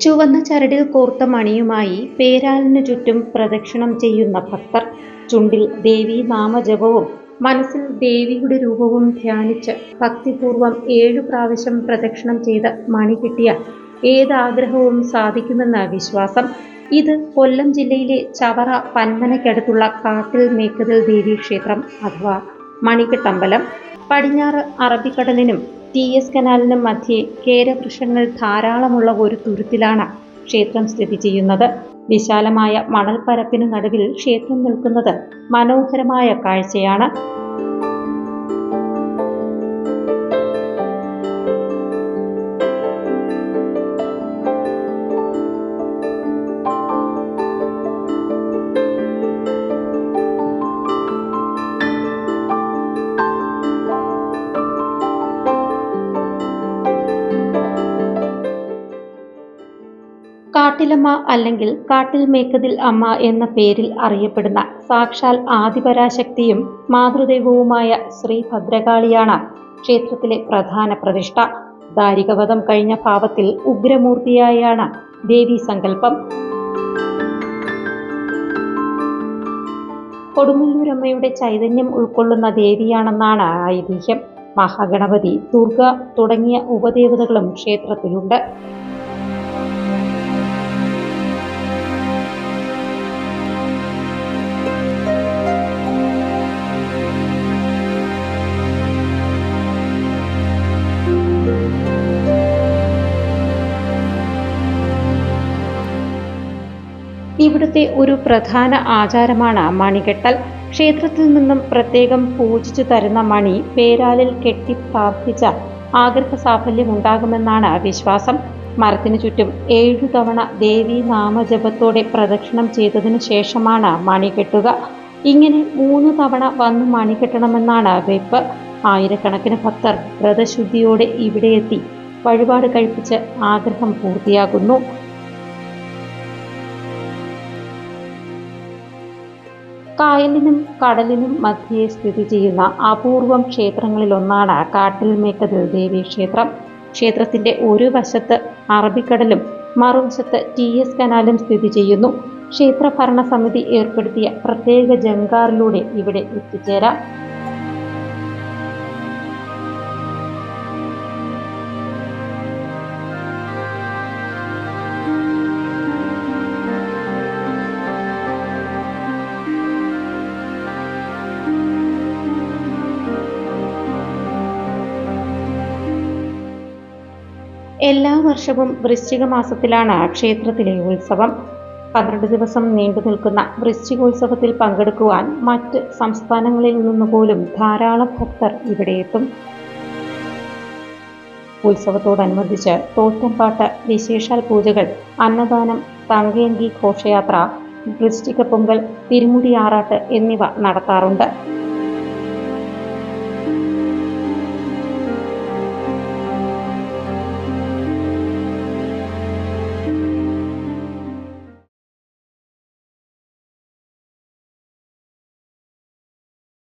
ചുവന്ന ചരടിൽ കോർത്ത മണിയുമായി പേരാലിനു ചുറ്റും പ്രദക്ഷിണം ചെയ്യുന്ന ഭക്തർ ചുണ്ടിൽ ദേവീ നാമജപവും മനസ്സിൽ ദേവിയുടെ രൂപവും ധ്യാനിച്ച് ഭക്തിപൂർവം ഏഴു പ്രാവശ്യം പ്രദക്ഷിണം ചെയ്ത് മണി കിട്ടിയാൽ ഏതാഗ്രഹവും സാധിക്കുമെന്ന വിശ്വാസം. ഇത് കൊല്ലം ജില്ലയിലെ ചവറ പന്മനയ്ക്കടുത്തുള്ള കാട്ടിൽ മേക്കതിൽ ദേവി ക്ഷേത്രം അഥവാ മണിക്കെട്ടമ്പലം പടിഞ്ഞാറ് അറബിക്കടലിനും ടി എസ് കനാലിനും മധ്യേ കേരവൃക്ഷങ്ങൾ ധാരാളമുള്ള ഒരു തുരുത്തിലാണ് ക്ഷേത്രം സ്ഥിതി ചെയ്യുന്നത്. വിശാലമായ മണൽപ്പരപ്പിന് നടുവിൽ ക്ഷേത്രം നിൽക്കുന്നത് മനോഹരമായ കാഴ്ചയാണ്. കാട്ടിലമ്മ അല്ലെങ്കിൽ കാട്ടിൽ മേക്കതിൽ അമ്മ എന്ന പേരിൽ അറിയപ്പെടുന്ന സാക്ഷാൽ ആദിപരാശക്തിയും മാതൃദൈവവുമായ ശ്രീ ഭദ്രകാളിയാണ് ക്ഷേത്രത്തിലെ പ്രധാന പ്രതിഷ്ഠ. ദാരികവധം കഴിഞ്ഞ ഭാവത്തിൽ ഉഗ്രമൂർത്തിയായാണ് ദേവി സങ്കല്പം. കൊടുങ്ങല്ലൂരമ്മയുടെ ചൈതന്യം ഉൾക്കൊള്ളുന്ന ദേവിയാണെന്നാണ് ഐതിഹ്യം. മഹാഗണപതി ദുർഗ തുടങ്ങിയ ഉപദേവതകളും ക്ഷേത്രത്തിലുണ്ട്. ഇവിടുത്തെ ഒരു പ്രധാന ആചാരമാണ് മണികെട്ടൽ. ക്ഷേത്രത്തിൽ നിന്നും പ്രത്യേകം പൂജിച്ചു തരുന്ന മണി പേരാലിൽ കെട്ടി പ്രാർത്ഥിച്ച ആഗ്രഹ സാഫല്യം ഉണ്ടാകുമെന്നാണ് വിശ്വാസം. മരത്തിനു ചുറ്റും ഏഴു തവണ ദേവി നാമജപത്തോടെ പ്രദക്ഷിണം ചെയ്തതിനു ശേഷമാണ് മണി കെട്ടുക. ഇങ്ങനെ മൂന്ന് തവണ വന്ന് മണി കെട്ടണമെന്നാണ് വെപ്പ്. ആയിരക്കണക്കിന് ഭക്തർ വ്രതശുദ്ധിയോടെ ഇവിടെ എത്തി വഴിപാട് കഴിപ്പിച്ച് ആഗ്രഹം പൂർത്തിയാകുന്നു കായലിനും കടലിനും മധ്യേ സ്ഥിതി ചെയ്യുന്ന അപൂർവം ക്ഷേത്രങ്ങളിലൊന്നാണ് ദേവി ക്ഷേത്രം. ക്ഷേത്രത്തിന്റെ ഒരു വശത്ത് അറബിക്കടലും മറുവശത്ത് ടി എസ് കനാലും സ്ഥിതി ചെയ്യുന്നു. ക്ഷേത്ര ഭരണസമിതി ഏർപ്പെടുത്തിയ പ്രത്യേക ജങ്കാറിലൂടെ ഇവിടെ എത്തിച്ചേരാം. എല്ലാ വർഷവും വൃശ്ചിക മാസത്തിലാണ് ക്ഷേത്രത്തിലെ ഉത്സവം. പന്ത്രണ്ട് ദിവസം നീണ്ടു നിൽക്കുന്ന വൃശ്ചികോത്സവത്തിൽ പങ്കെടുക്കുവാൻ മറ്റ് സംസ്ഥാനങ്ങളിൽ നിന്ന് പോലും ധാരാളം ഭക്തർ ഇവിടെ എത്തും. ഉത്സവത്തോടനുബന്ധിച്ച് തോറ്റംപാട്ട് വിശേഷാൽ പൂജകൾ അന്നദാനം തങ്കയങ്കി ഘോഷയാത്ര വൃശ്ചിക പൊങ്കൽ തിരുമുടി ആറാട്ട് എന്നിവ നടത്താറുണ്ട്.